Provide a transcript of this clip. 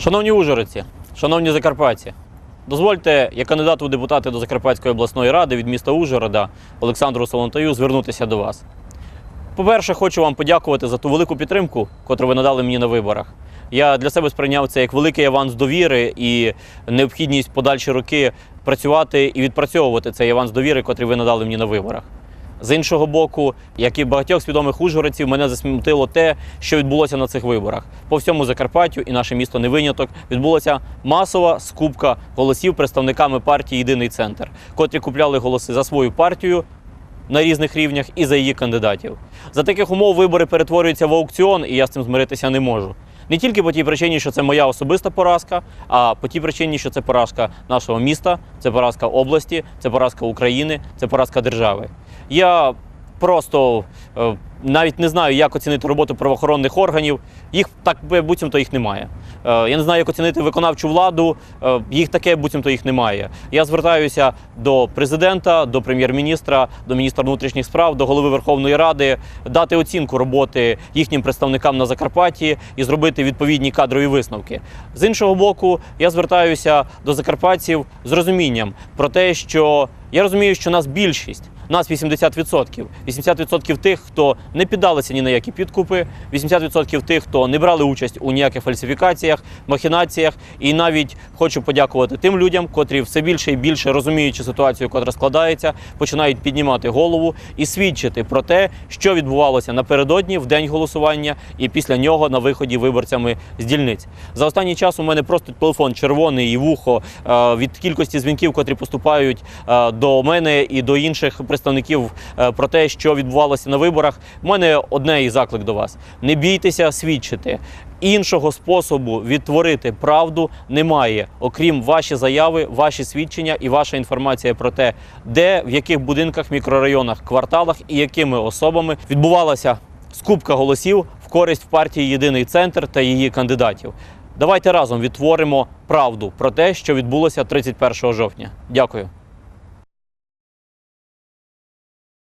Шановні ужгородці, шановні закарпатці, дозвольте, як кандидату у депутати до Закарпатської обласної ради від міста Ужгорода Олександру Солонтаю звернутися до вас. По-перше, хочу вам подякувати за ту велику підтримку, котру ви надали мені на виборах. Я для себе сприйняв це як великий аванс довіри і необхідність подальші роки працювати і відпрацьовувати цей аванс довіри, котрий ви надали мені на виборах. З іншого боку, як і багатьох свідомих ужгородців, мене засмутило те, що відбулося на цих виборах. По всьому Закарпаттю і наше місто не виняток відбулася масова скупка голосів представниками партії Єдиний центр, котрі купляли голоси за свою партію на різних рівнях і за її кандидатів. За таких умов вибори перетворюються в аукціон, і я з цим змиритися не можу. Не тільки по тій причині, що це моя особиста поразка, а по тій причині, що це поразка нашого міста, це поразка області, це поразка України, це поразка держави. Я просто е, навіть не знаю, як оцінити роботу правоохоронних органів. Їх так буцімто їх немає. Е, Я не знаю, як оцінити виконавчу владу. е, Їх таке буцімто їх немає. Я звертаюся до президента, до прем'єр-міністра, до міністра внутрішніх справ, до голови Верховної Ради дати оцінку роботи їхнім представникам на Закарпатті і зробити відповідні кадрові висновки. З іншого боку, я звертаюся до закарпатців з розумінням про те, що я розумію, що нас більшість. Нас 80%. 80% тих, хто не піддалися ні на які підкупи, 80% тих, хто не брали участь у ніяких фальсифікаціях, махінаціях. І навіть хочу подякувати тим людям, котрі все більше і більше розуміючи ситуацію, котра складається, починають піднімати голову і свідчити про те, що відбувалося напередодні в день голосування і після нього на виході виборцями з дільниць. За останній час у мене просто телефон червоний і вухо е, від кількості дзвінків, котрі поступають е, до мене і до інших представників е, про те, що відбувалося на виборах. У мене одне і заклик до вас: не бійтеся свідчити. Іншого способу відтворити правду немає, окрім ваші заяви, ваші свідчення і ваша інформація про те, де в яких будинках, мікрорайонах, кварталах і якими особами відбувалася скупка голосів в користь партії Єдиний центр та її кандидатів. Давайте разом відтворимо правду про те, що відбулося 31 жовтня. Дякую.